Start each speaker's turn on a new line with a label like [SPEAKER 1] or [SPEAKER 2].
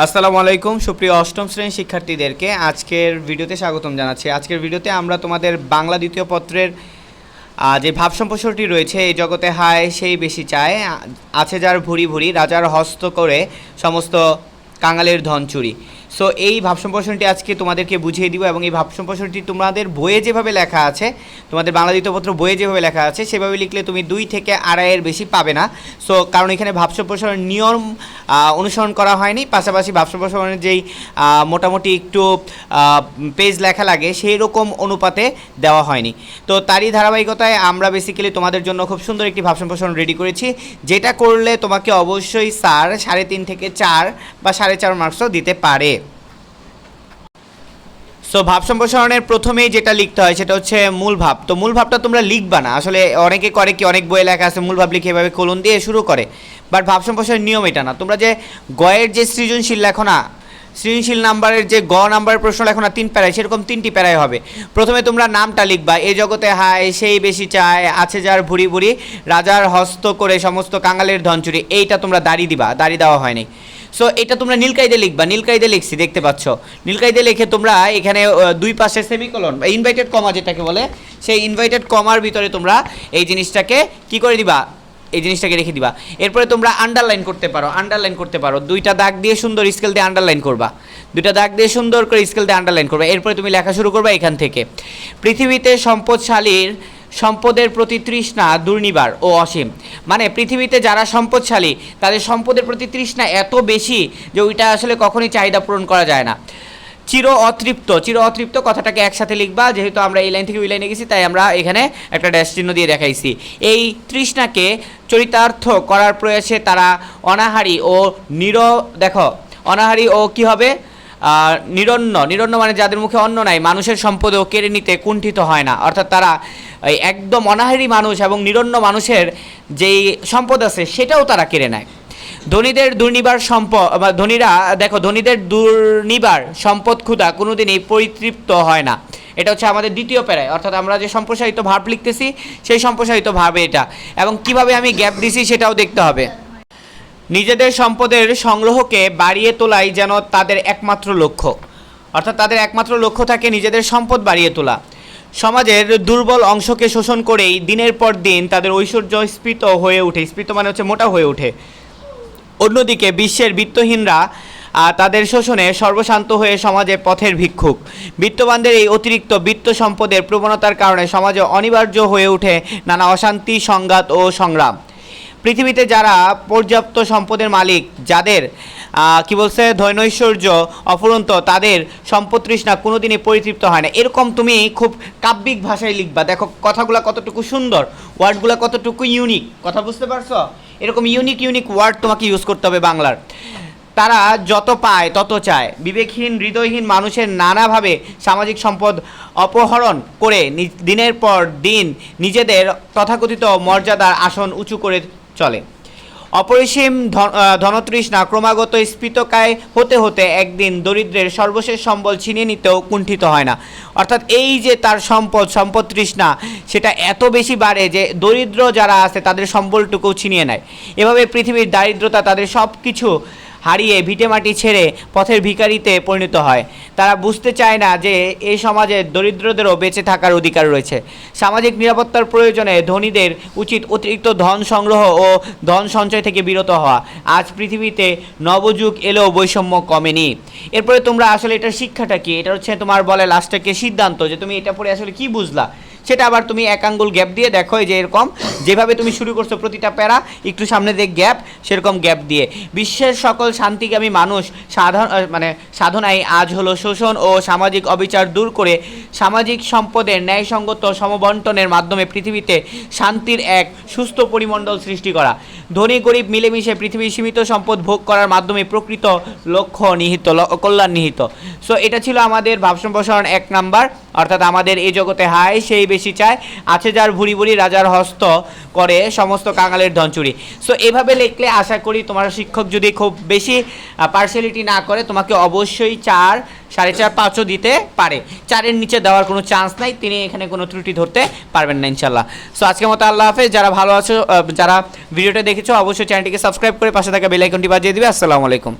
[SPEAKER 1] আসসালামু আলাইকুম, সুপ্রিয় অষ্টম শ্রেণির শিক্ষার্থীদেরকে আজকের ভিডিওতে স্বাগতম জানাচ্ছি। আজকের ভিডিওতে আমরা তোমাদের বাংলা দ্বিতীয় পত্রের যে ভাব রয়েছে, এই জগতে হায় সেই বেশি চায় আছে যার ভুরি ভুরি, রাজার হস্ত করে সমস্ত কাঙালের ধন চুরি। সো এই ভাব আজকে তোমাদেরকে বুঝিয়ে দিব এবং এই ভাব তোমাদের বইয়ে যেভাবে লেখা আছে, তোমাদের বাংলা দ্বিতীয় পত্র বইয়ে যেভাবে লেখা আছে, সেভাবে লিখলে তুমি দুই থেকে আড়াইয়ের বেশি পাবে না। সো কারণ এখানে ভাব নিয়ম অনুসরণ করা হয়নি। পাশাপাশি ভাবসা প্রসারণের যেই মোটামুটি একটু পেজ লেখা লাগে, সেই রকম অনুপাতে দেওয়া হয়নি। তো তারই ধারাবাহিকতায় আমরা বেসিক্যালি তোমাদের জন্য খুব সুন্দর একটি ভাবসা প্রসারণ রেডি করেছি। যেটা করলে তোমাকে অবশ্যই স্যার সাড়ে তিন থেকে চার বা সাড়ে চার মার্কসও দিতে পারে। সো ভাব সম্প্রসারণের প্রথমেই যেটা লিখতে হয় সেটা হচ্ছে মূল ভাব। তো মূল ভাবটা তোমরা লিখবা না। আসলে অনেকে করে কি, অনেক বইয়ে লেখা আছে, মূল ভাব লিখে এভাবে কলন দিয়ে শুরু করে। বাট ভাব সম্প্রসারণের নিয়ম এটা না। তোমরা যে গয়ের যে সৃজনশীল লেখো না, সৃজনশীল নাম্বারের যে গ নাম্বারের প্রশ্ন লেখো না, তিন প্যারায়, সেরকম তিনটি প্যারায় হবে। প্রথমে তোমরা নামটা লিখবা, এ জগতে হায়, সেই বেশি চায়, আছে যার ভুরি ভুরি, রাজার হস্ত করে সমস্ত কাঙালের ধনচুরি। এইটা তোমরা দাড়ি দিবা, দাড়ি দেওয়া হয়নি সো এটা তোমরা নীলকাইদে লিখবা নীলকাইদে লিখছি, দেখতে পাচ্ছ। নীলকাইদে লিখে তোমরা এখানে দুই পাশে সেমিকোলন বা ইনভাইটেড কমা যেটাকে বলে, সেই ইনভাইটেড কমার ভিতরে তোমরা এই জিনিসটাকে কি করে দিবা? এই জিনিসটাকে রেখে দিবা। এরপরে তোমরা আন্ডারলাইন করতে পারো আন্ডারলাইন করতে পারো। দুইটা দাগ দিয়ে সুন্দর স্কেল দিয়ে আন্ডারলাইন করবা। দুইটা দাগ দিয়ে সুন্দর করে স্কেল দিয়ে আন্ডারলাইন করবা। এরপরে তুমি লেখা শুরু করবা এখান থেকে। পৃথিবীতে সম্পদশালীর সম্পদের প্রতি তৃষ্ণা, দুর্নিবার ও অসীম। মানে পৃথিবীতে যারা সম্পদশালী, তাদের সম্পদের প্রতি তৃষ্ণা এত বেশি যে ওইটা আসলে কখনোই চাহিদা পূরণ করা যায় না। চির অতৃপ্ত চির অতৃপ্ত কথাটাকে একসাথে লিখবা, যেহেতু আমরা এই লাইন থেকে ওই লাইনে গেছি, তাই আমরা এখানে একটা ড্যাশ চিহ্ন দিয়ে দেখাইছি। এই তৃষ্ণাকে চরিতার্থ করার প্রয়াসে তারা অনাহারি ও নির, দেখো, অনাহারি ও কি হবে? নিরন্ন নিরন্ন মানে যাদের মুখে অন্ন নাই, মানুষের সম্পদও কেড়ে নিতে কুণ্ঠিত হয় না। অর্থাৎ তারা একদম অনাহারি মানুষ এবং নিরন্ন মানুষের যেই সম্পদ আছে, সেটাও তারা কেড়ে নেয়। ধনীদের দুর্নিবার সম্পদ ধনীরা, দেখো, ধনীদের দুর্নিবার সম্পদ ক্ষুধা কোনোদিনই পরিতৃপ্ত হয় না। এটা হচ্ছে আমাদের দ্বিতীয় প্যারায়। অর্থাৎ আমরা যে সম্প্রসারিত ভাব লিখতেছি, সেই সম্প্রসারিত ভাবে এটা। এবং কীভাবে আমি গ্যাপ দিছি, সেটাও দেখতে হবে। নিজেদের সম্পদের সংগ্রহকে বাড়িয়ে তোলাই যেন তাদের একমাত্র লক্ষ্য। অর্থাৎ তাদের একমাত্র লক্ষ্য থাকে নিজেদের সম্পদ বাড়িয়ে তোলা। সমাজের দুর্বল অংশকে শোষণ করেই দিনের পর দিন তাদের ঐশ্বর্য স্ফীত হয়ে ওঠে। স্ফীত মানে হচ্ছে মোটা হয়ে ওঠে। অন্যদিকে বিশ্বের বিত্তহীনরা তাদের শোষণে সর্বশান্ত হয়ে সমাজে পথের ভিক্ষুক। বিত্তবানদের এই অতিরিক্ত বিত্ত সম্পদের প্রবণতার কারণে সমাজে অনিবার্য হয়ে ওঠে নানা অশান্তি, সংঘাত ও সংগ্রাম। পৃথিবীতে যারা পর্যাপ্ত সম্পদের মালিক, যাদের কি বলছে ধৈনৈশ্বর্য অফুরন্ত, তাদের সম্পদ তৃষ্ণা কোনোদিনই পরিতৃপ্ত হয় না। এরকম তুমি খুব কাব্যিক ভাষায় লিখবা। দেখো, কথাগুলো কতটুকু সুন্দর, ওয়ার্ডগুলো কতটুকু ইউনিক কথা বুঝতে পারছ? এরকম ইউনিক ইউনিক ওয়ার্ড তোমাকে ইউজ করতে হবে বাংলার। তারা যত পায়, তত চায়। বিবেকহীন, হৃদয়হীন মানুষের নানাভাবে সামাজিক সম্পদ অপহরণ করে দিনের পর দিন নিজেদের তথাকথিত মর্যাদার আসন উঁচু করে চলে। অপরিসীম ধন- আহ, ধনতৃষ্ণা ক্রমাগত স্ফীতকায় হতে হতে একদিন দরিদ্রের সর্বশেষ সম্বল ছিনিয়ে নিতেও কুণ্ঠিত হয় না। অর্থাৎ এই যে তার সম্পদ সম্পদ তৃষ্ণা সেটা এত বেশি বাড়ে যে দরিদ্র যারা আছে তাদের সম্বলটুকু ছিনিয়ে নেয়। এভাবে পৃথিবীর দারিদ্রতা তাদের সব কিছু হারিয়ে ভিটেমাটি ছেড়ে পথের ভিকারিতে পরিণত হয়। তারা বুঝতে চায় না যে এই সমাজে দরিদ্রদেরও বেঁচে থাকার অধিকার রয়েছে। সামাজিক নিরাপত্তার প্রয়োজনে ধনীদের উচিত অতিরিক্ত ধন সংগ্রহ ও ধন সঞ্চয় থেকে বিরত হওয়া। আজ পৃথিবীতে নবযুগ এলেও বৈষম্য কমেনি। এরপরে তোমরা আসলে এটার শিক্ষাটা কি? এটা হচ্ছে তোমার বলে লাস্টকে সিদ্ধান্ত যে তুমি এটা পড়ে আসলে কি বুঝলা? সেটা আবার তুমি এক আঙ্গুল গ্যাপ দিয়ে দেখো যে এরকম। যেভাবে তুমি শুরু করছ প্রতিটা প্যারা একটু সামনে দিয়ে গ্যাপ সেরকম গ্যাপ দিয়ে। বিশ্বের সকল শান্তিকামী মানুষ আহ, মানে সাধনায় আজ হলো শোষণ ও সামাজিক অবিচার দূর করে সামাজিক সম্পদের ন্যায়সঙ্গত সমবন্টনের মাধ্যমে পৃথিবীতে শান্তির এক সুস্থ পরিমণ্ডল সৃষ্টি করা। ধনী গরিব মিলেমিশে পৃথিবীর সীমিত সম্পদ ভোগ করার মাধ্যমে প্রকৃত লক্ষ্য নিহিত কল্যাণ নিহিত। সো এটা ছিল আমাদের ভাব সম্প্রসারণ এক নাম্বার। অর্থাৎ আমাদের এই জগতে হায়, সেই বেশি চায়। আছে যার ভুরি ভুরি, রাজার হস্ত করে সমস্ত কাঙালের ধন চুরি। সো এভাবে লিখলে আশা করি তোমার শিক্ষক যদি খুব বেশি পার্সিয়ালিটি না করে, তোমাকে অবশ্যই চার, সাড়ে চার, পাঁচও দিতে পারে। চারের নিচে দেওয়ার কোনো চান্স নাই, তিনি এখানে কোনো ত্রুটি ধরতে পারবেন না ইনশাল্লাহ সো আজকের মতো আল্লাহ হাফেজ। যারা ভালো আছো যারা ভিডিওটা দেখেছ, অবশ্যই চ্যানেলটিকে সাবস্ক্রাইব করে পাশে থাকা বেল আইকনটি বাজিয়ে দিবে। আসসালামু আলাইকুম।